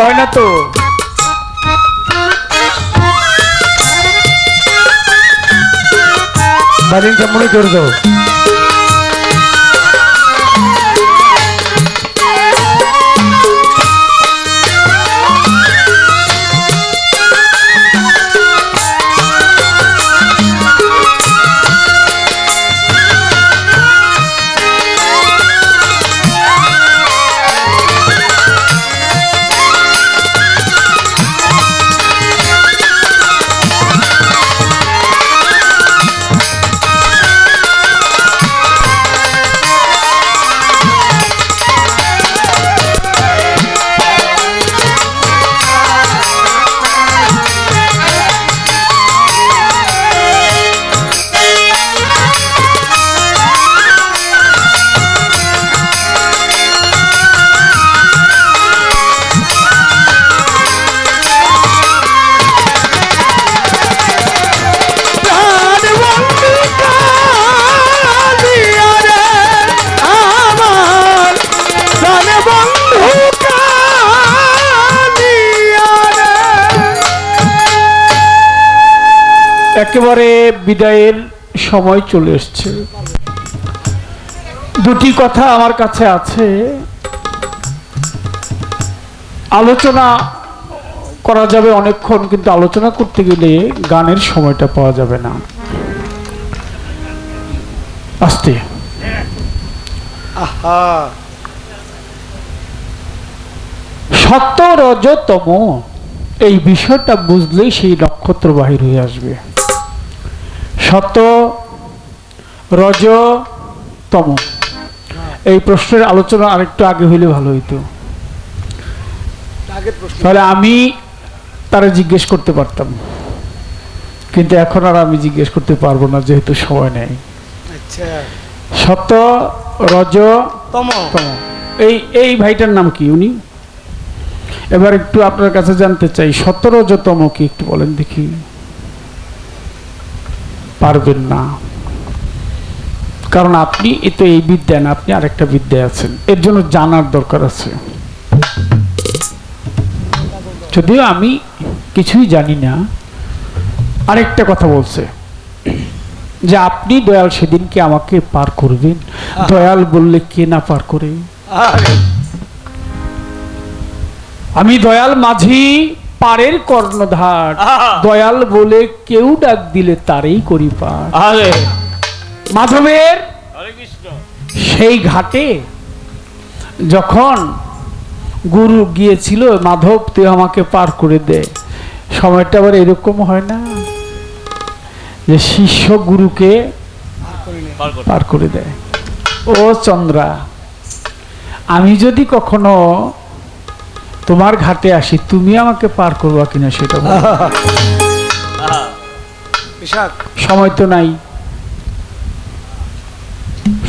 হয় না তো? বালিংটা মনে করে দাও। একেবারে বিদায়ের সময় চলে এসছে। দুটি কথা আমার কাছে আছে। আলোচনা করা যাবে অনেকক্ষণ কিন্তু আলোচনা করতে গেলে গানের সময়টা পাওয়া যাবে না। আস্তে। সত্য রজতম এই বিষয়টা বুঝলেই সেই নক্ষত্র বাহির হয়ে আসবে। সত্য রজ তম এই প্রশ্নের আলোচনা আরেকটু আগে হইলে ভালো হইতো। তাহলে আমি তারা জিজ্ঞেস করতে পারতাম। কিন্তু এখন আর আমি জিজ্ঞেস করতে পারব না যেহেতু সময় নেই। আচ্ছা। সত্য রজ তম এই এই ভাইটার নাম কি উনি? এবার একটু আপনার কাছে জানতে চাই সত্য রজতম কি একটু বলেন দেখি। পারবেন না। কারণ আপনি এ তো এই বিদ্যা না আপনি আরেকটা বিদ্যায় আছেন। এর জন্য জানার দরকার আছে। যদিও আমি কিছুই জানি না আরেকটা কথা বলছে। যে আপনি দয়াল সেদিনকে আমাকে পার করবেন। দয়াল বললে কে না পার করে? আমি দয়াল মাঝি পারের কর্ণধার। দয়াল বলে কেউ ডাক দিলে তারই করি পার মাধবের সেই ঘাটে যখন গুরু গিয়েছিল মাধব তুই আমাকে পার করে দে। সময়টা আবার এরকম হয় না যে শিষ্য গুরুকে পার করে দেয়। ও চন্দ্রা আমি যদি কখনো তোমার ঘাটে আসি তুমি আমাকে পার করবা কিনা সেটা সময় তো নাই।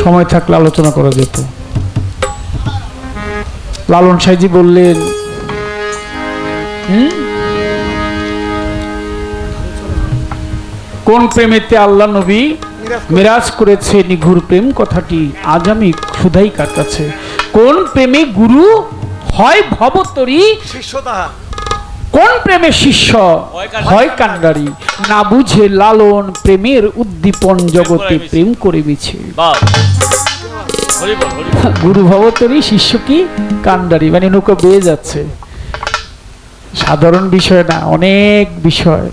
সময় থাকলে আলোচনা করা যেত। লালন সাইজি বললেন? কোন প্রেমেতে আল্লাহ নবী মেরাজ করেছে নিঘুর প্রেম? কথাটি আজ আমি ক্ষুধাই কাটাচ্ছে কোন প্রেমে গুরু হয় ভবতরী শিষ্য তাহা কোন প্রেমে শিষ্য? হয় কান্ডারি না বুঝে লালন প্রেমের উদ্দীপন জগতে প্রেম করে মিছে গুরু ভবতরী শিষ্য কি? কান্ডারি মানে নৌকা বেয়ে যাচ্ছে। সাধারণ বিষয় না অনেক বিষয়।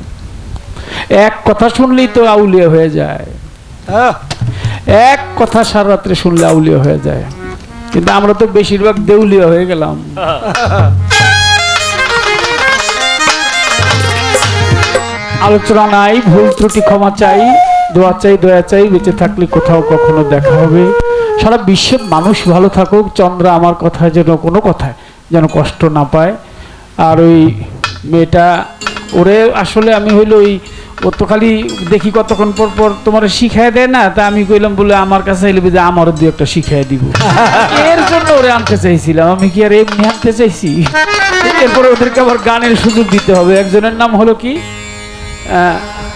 এক কথা শুনলেই তো আউলিয়া হয়ে যায়। হ্যাঁ। এক কথা সারা রাত্রে শুনলে আউলিয়া হয়ে যায়। কিন্তু আমরা তো বেশিরভাগ দেউলিয়া হয়ে গেলাম। আলোচনা নাই, ভুল ত্রুটি ক্ষমা চাই, দোয়া চাই, দয়া চাই, বেঁচে থাকলে কোথাও কখনো দেখা হবে। সারা বিশ্বের মানুষ ভালো থাকুক, চন্দ্র আমার কথায় যেন কোনো কথায় যেন কষ্ট না পায়। আর ওই মেয়েটা, ওরে আসলে আমি হইল ওই ও তো খালি দেখি কতক্ষণ পর পর তোমার শিখাই দেয় না তা আমি কইলাম বলে আমার কাছে এলে যে আমারও দু একটা শিখাই দিব। এর জন্য ওরে আনতে চাইছিলাম আমি কি আর এমনি আনতে চাইছি? এরপরে ওদেরকে আবার গানের সুযোগ দিতে হবে। একজনের নাম হলো কি?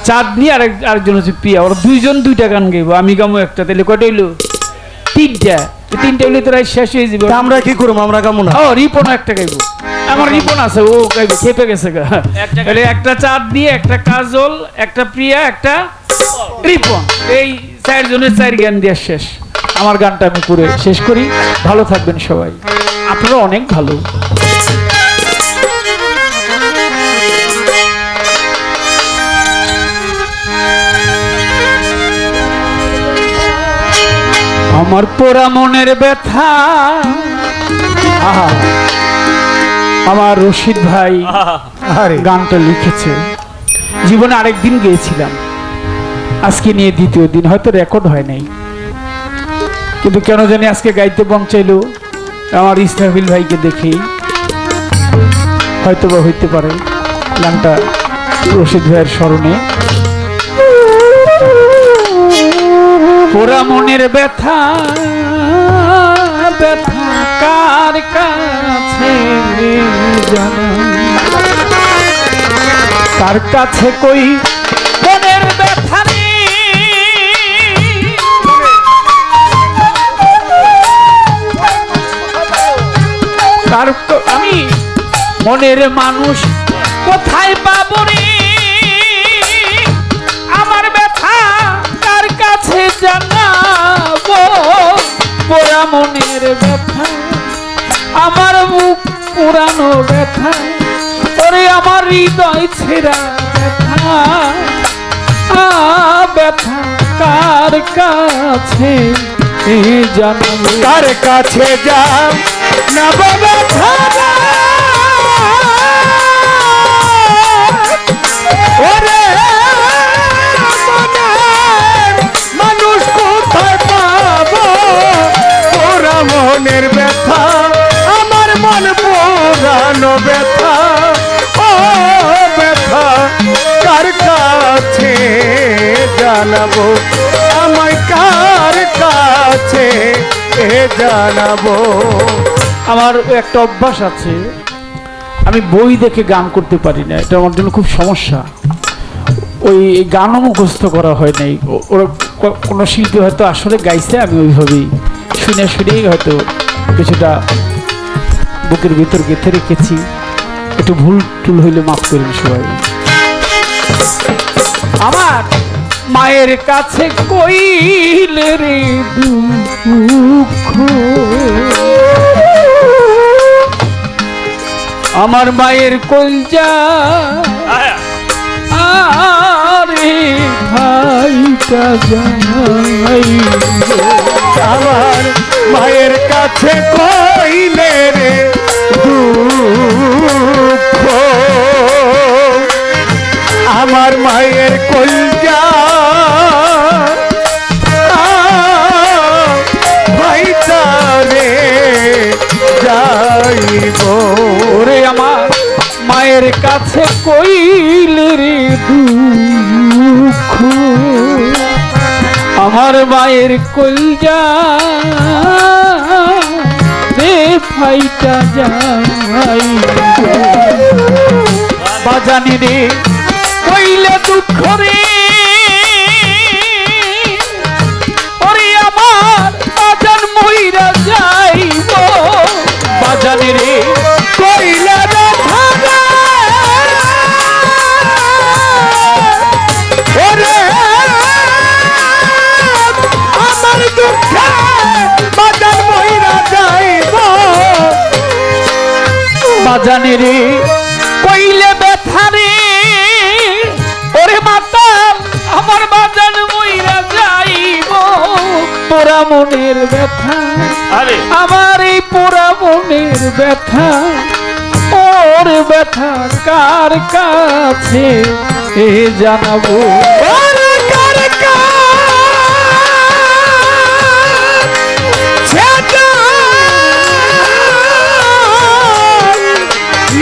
চাঁদনি আর আরেকজন হচ্ছে প্রিয়া ওরা দুইজন দুইটা গান গাইবো আমি গামো একটা। তাহলে কয়টা হইল? তিনটা। তিনটা হইলে তোরা শেষ হয়ে যাবে। আমরা কি করব? আমরা কেমন ও রিপনও একটা গাইবো। আমার রিপন আছে ও খেপে গেছে গা। একটা- একটা চাঁদনি একটা কাজল একটা প্রিয়া একটা রিপন। এই চারজনের চার জ্ঞান দিয়ে শেষ। আমার গানটা আমি পুরো শেষ করি। ভালো থাকবেন সবাই। আপনারা অনেক ভালো। আমার পোড়া মনের ব্যথা। আহা। আমার রশিদ ভাই গানটা লিখেছে। জীবনে আরেকদিন গিয়েছিলাম। আজকে নিয়ে দ্বিতীয় দিন হয়তো রেকর্ড হয় নাই। কিন্তু কেন জানি আজকে গাইতে বং চাইলো আমার ইসরাফিল ভাইকে দেখি। হয়তো বা হইতে পারে গানটা রশিদ ভাইয়ের স্মরণে। পোড়া মনের ব্যথা ব্যথা কার কাছে জানাই তার কাছে কই মনের ব্যথা। তার আমি মনের মানুষ, কোথায় পাবো আমার ব্যথা কার কাছে জানাব পোড়া মনের ব্যথা, আমার বুক পুরানো ব্যথা, ওরে আমার হৃদয় ছেঁড়া ব্যথা। ব্যথা কার কাছে এ জানাব? কার কাছে যা না বাবা জানাব আমার একটা অভ্যাস আছে। আমি বই দেখে গান করতে পারি না, এটা আমার জন্য খুব সমস্যা। ওই গানও মুখস্থ করা হয় নাই। ওরা কোনো শিল্পী হয়তো আসলে গাইছে, আমি ওইভাবেই শুনে শুনেই হয়তো কিছুটা বুকের ভিতর গেঁথে রেখেছি। একটু ভুল টুল হইলে মাফ করেন সবাই। আমার মায়ের কাছে কইল রে দুঃখ। আমার মায়ের কলজা আরে ভাইটা জানাই আমার মায়ের কাছে কইলে রে দুঃখ। আমার মায়ের কলজা কাছে কইলের দুঃখ। আমার মায়ের কলজা রে ফাইটা যাই বাজানি রে কইলে দুঃখ রে। বাজানি রে কইলে ব্যথা রে। ওরে মাতাল আমার বাজান মইরা যাইব। পোড়া মনের ব্যথা আরে। আমার এই পোড়া মনের ব্যথা। ওর ব্যথা কার কাছে এ জানাব।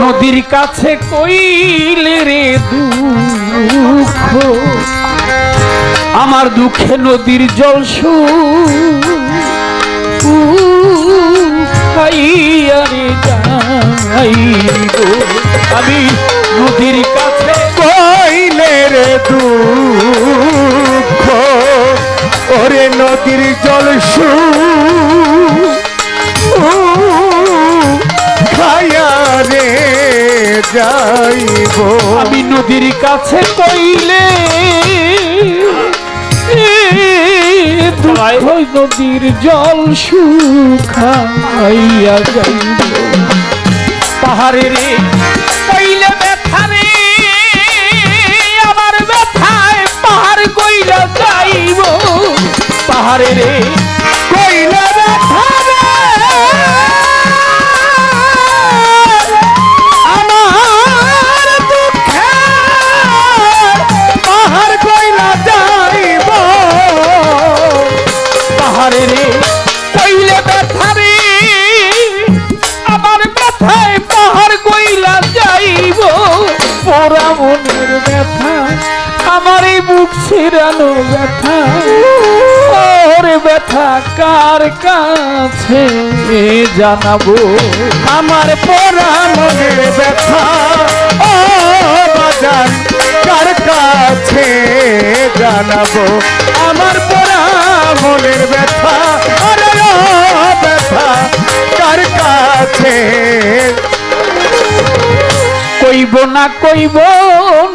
নদীর কাছে কইলে রে দুঃখ। আমার দুঃখে নদীর জল যাইব। আমি নদীর কাছে কইলে নদীর জল শুকাইয়া যাইব পাহাড়ে রে, কইলে ব্যথা রে আমার ব্যথায় পাহাড় কইলা যাইব। পাহাড়ে রে কইলে ব্যথা রে আমার ব্যথায় পাহাড় কইলা যাইব। পোড়া মনের ব্যথা, আমার এই বুক ছিড়ানো ব্যথা, ওরে ব্যথা কার কাছে জানাব? আমার পোড়া মনের ব্যথা, ও বাজার কার কাছে জানাব? কইব না কইব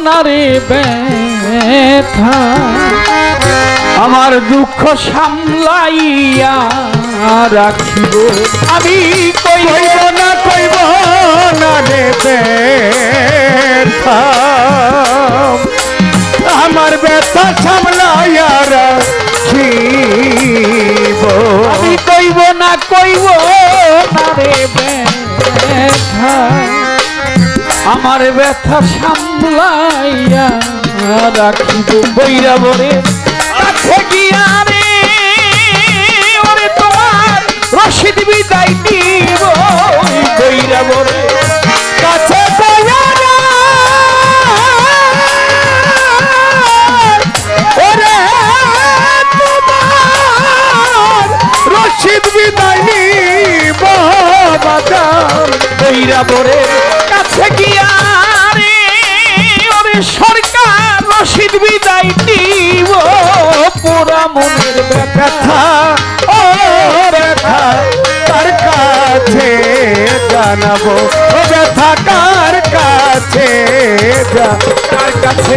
না রে ব্যথা। আমার দুঃখ সামলাইয়া রাখিব। আমি কইব না কইব না রে ব্যথা। ব্যথা সামলাইয়া রাখিব বৈরা বরে কাছে গিয়া রে, ওরে তোমার রশিদ বিদায় দিব বৈরা বরে কাছে রশিদ বৈরা বরে কাছে গিয়া মনের ব্যথা ও ব্যথা তার কাছে জানাব? ব্যথা কার কাছে কার কাছে